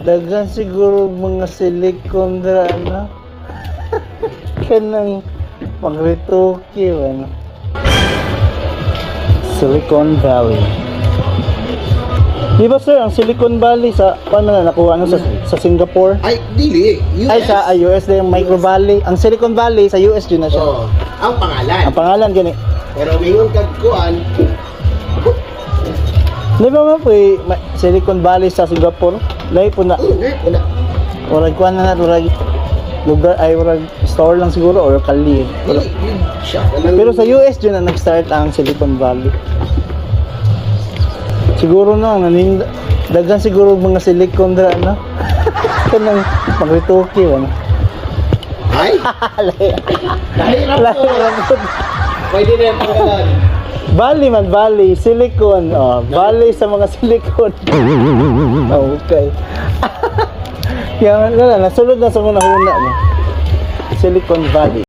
Dagan siguro mga silicone dra ano. Kanang pagrituki ano. Silicon Valley. Di ba sir, ang Silicon Valley sa paano na nakuha ano sa, sa Singapore? Ay, dili. US. Ay sa ah, US na yung Micro Valley. Ang Silicon Valley sa US din na siya. Oo. ang pangalan. Ang pangalan gani. Pero mingon kag kuan, Di ba po eh, ma- Silicon Valley sa Singapore? Lahi po na. mm, eh, wala. Urag kuha na na, urag lugar ay urag store lang siguro or kali. Walang- Pero sa US dyan na nag-start ang Silicon Valley. Siguro na, naning dagan siguro mga silicon dra na. Kanang magrituki ano. Ay, Lahi Lahi po. pwede na yung pangalan. Bali man, Bali, silicon. Oh, Bali sa mga silicon. okay. Kaya wala, nasulod na sa mga huna mo. Silicon Valley.